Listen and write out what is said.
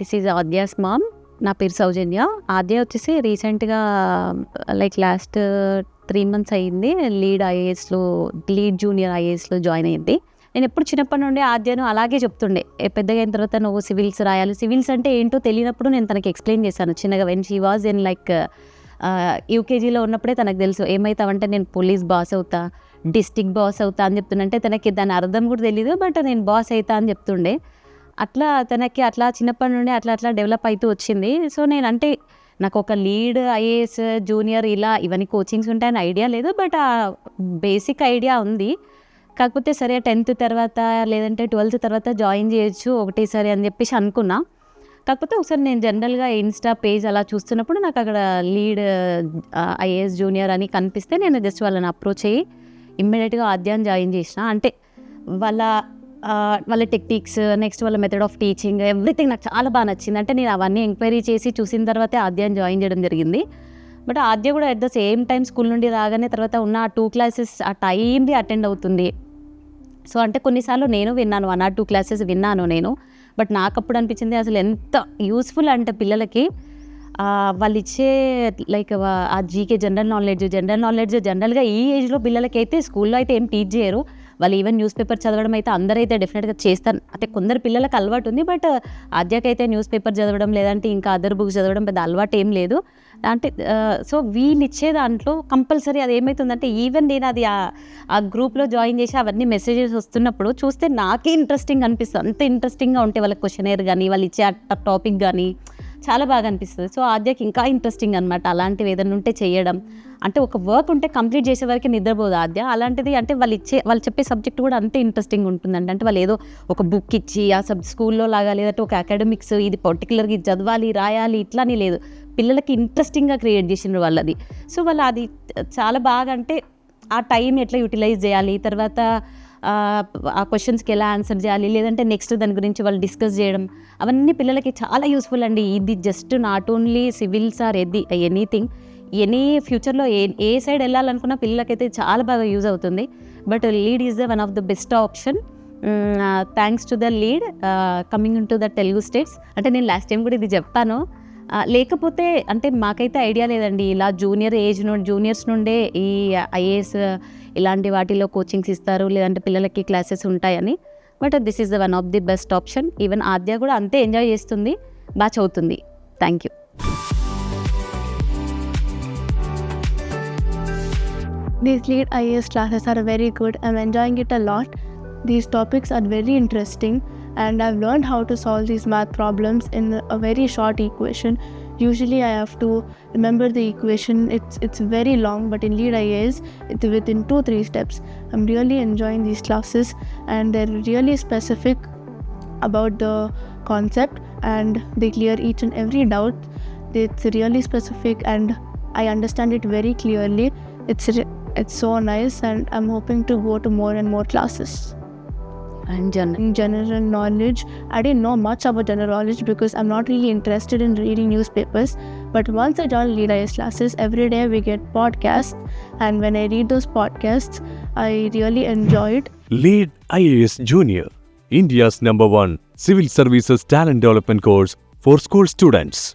This is Aadya's ma'am నా పేరు సౌజన్య. ఆద్య వచ్చేసి రీసెంట్గా లైక్ లాస్ట్ త్రీ మంత్స్ అయ్యింది లీడ్ ఐఏఎస్లో లీడ్ జూనియర్ ఐఏఎస్లో జాయిన్ అయ్యింది నేను ఎప్పుడు చిన్నప్పటి నుండి ఆద్యను అలాగే చెప్తుండే. పెద్దగా అయిన తర్వాత నువ్వు సివిల్స్ రాయాలి. సివిల్స్ అంటే ఏంటో తెలియనప్పుడు నేను తనకి ఎక్స్ప్లెయిన్ చేశాను. చిన్నగా when she was in like యూకేజీలో ఉన్నప్పుడే తనకు తెలుసు. ఏమవుతావంటే నేను పోలీస్ బాస్ అవుతా డిస్టిక్ బాస్ అవుతా అని చెప్తుండే. తనకి దాని అర్థం కూడా తెలియదు బట్ నేను బాస్ అవుతా అని చెప్తుండే. అట్లా తనకి అట్లా చిన్నప్పటి నుండి అట్లా అట్లా డెవలప్ అవుతూ వచ్చింది. సో నేను అంటే నాకు ఒక లీడ్ ఐఏఎస్ జూనియర్ ఇలా ఇవన్నీ కోచింగ్స్ ఉంటాయని ఐడియా లేదు. బట్ ఆ బేసిక్ ఐడియా ఉంది. కాకపోతే సరే టెన్త్ తర్వాత లేదంటే ట్వెల్త్ తర్వాత జాయిన్ చేయొచ్చు ఒకటేసారి అని చెప్పేసి అనుకున్నా. కాకపోతే ఒకసారి నేను జనరల్గా ఇన్స్టా పేజ్ అలా చూస్తున్నప్పుడు నాకు అక్కడ లీడ్ ఐఏఎస్ జూనియర్ అని కనిపిస్తే నేను జస్ట్ వాళ్ళని అప్రోచ్ అయ్యి ఇమ్మీడియట్గా అధ్యాయం జాయిన్ చేసిన. అంటే వాళ్ళ వాళ్ళ టెక్నిక్స్ నెక్స్ట్ వాళ్ళ మెథడ్ ఆఫ్ టీచింగ్ ఎవ్రీథింగ్ నాకు చాలా బాగా నచ్చింది. అంటే నేను అవన్నీ ఎంక్వైరీ చేసి చూసిన తర్వాతే ఆద్యాన్ని జాయిన్ చేయడం జరిగింది. బట్ ఆద్య కూడా at the same time school నుండి రాగానే తర్వాత ఉన్న ఆ టూ క్లాసెస్ ఆ టైంది అటెండ్ అవుతుంది. సో అంటే కొన్నిసార్లు నేను విన్నాను వన్ ఆర్ టూ క్లాసెస్ విన్నాను నేను. బట్ నాకు అప్పుడు అనిపించింది అసలు ఎంత యూస్ఫుల్ అంటే పిల్లలకి వాళ్ళు ఇచ్చే లైక్ ఆ GK general knowledge general knowledge జనరల్గా ఈ ఏజ్లో పిల్లలకి అయితే స్కూల్లో అయితే ఏం టీచ్ చేయరు. వాళ్ళు ఈవెన్ న్యూస్ పేపర్ చదవడం అయితే అందరైతే డెఫినెట్గా చేస్తారు. అంటే కొందరు పిల్లలకు అలవాటు ఉంది బట్ uh, ఆద్యకైతే న్యూస్ పేపర్ చదవడం లేదంటే ఇంకా అదర్ బుక్స్ చదవడం పెద్ద అలవాటు ఏం లేదు. అంటే uh, సో వీళ్ళు ఇచ్చే దాంట్లో కంపల్సరీ అది ఏమవుతుందంటే ఈవెన్ నేను అది ఆ- గ్రూప్లో జాయిన్ చేసి అవన్నీ మెసేజెస్ వస్తున్నప్పుడు చూస్తే నాకే ఇంట్రెస్టింగ్ అనిపిస్తుంది. అంత ఇంట్రెస్టింగ్గా ఉంటే వాళ్ళ క్వశ్చనేర్ కానీ వాళ్ళు ఇచ్చే టాపిక్ కానీ చాలా బాగా అనిపిస్తుంది. సో ఆద్యకి ఇంకా ఇంట్రెస్టింగ్ అనమాట అలాంటివి ఏదైనా ఉంటే చేయడం. అంటే ఒక వర్క్ ఉంటే కంప్లీట్ చేసే వరకు నిద్రపోదు ఆద్య. అలాంటిది అంటే వాళ్ళు ఇచ్చే వాళ్ళు చెప్పే సబ్జెక్ట్ కూడా అంతే ఇంట్రెస్టింగ్ ఉంటుందండి. అంటే వాళ్ళు ఏదో ఒక బుక్ ఇచ్చి ఆ సబ్ స్కూల్లో లాగా లేదంటే ఒక అకాడమిక్స్ ఇది పర్టికులర్గా ఇది చదవాలి రాయాలి ఇట్లా అని లేదు. పిల్లలకి ఇంట్రెస్టింగ్గా క్రియేట్ చేసిండ్రు వాళ్ళది. సో వాళ్ళు అది చాలా బాగా అంటే ఆ టైం ఎట్లా యూటిలైజ్ చేయాలి తర్వాత ఆ, క్వశ్చన్స్కి ఎలా ఆన్సర్ చేయాలి? లేదంటే నెక్స్ట్ దాని గురించి వాళ్ళు డిస్కస్ చేయడం. అవన్నీ పిల్లలకి చాలా యూస్ఫుల్ అండి. ఇది just not only civils or ఎది ఎనీథింగ్ ఎనీ ఫ్యూచర్లో ఏ ఏ సైడ్ వెళ్ళాలనుకున్నా పిల్లలకైతే చాలా బాగా యూజ్ అవుతుంది. But Lead is the one of the best option thanks to the Lead coming into the Telugu states అంటే నేను లాస్ట్ టైం కూడా ఇది చెప్పాను. లేకపోతే అంటే మాకైతే ఐడియా లేదండి. ఇలా జూనియర్ ఏజ్ నుండి జూనియర్స్ నుండే ఈ ఐఏఎస్ ఇలాంటి వాటిలో కోచింగ్స్ ఇస్తారు. లేదంటే పిల్లలకి క్లాసెస్ ఉంటాయని. But this is the one of the best option. Even Aadya కూడా అంతే ఎంజాయ్ చేస్తుంది. బాగా చదువుతుంది. Thank you. These lead IAS classes are very good. I'm enjoying it a lot. These topics are very interesting, and I've learned how to solve these math problems in a very short equation. Usually, I have to remember the equation. It's it's very long, but in lead IAS, it's within two three steps. I'm really enjoying these classes, and they're really specific about the concept, and they clear each and every doubt. It's really specific, and I understand it very clearly. It's re- it's so nice, and I'm hoping to go to more and more classes and general, general knowledge. I didn't know much about general knowledge because I'm not really interested in reading newspapers. But once I joined Leaders classes, every day we get podcasts, and when I read those podcasts, I really enjoyed. Lead IAS Junior, India's number one civil services talent development course for school students.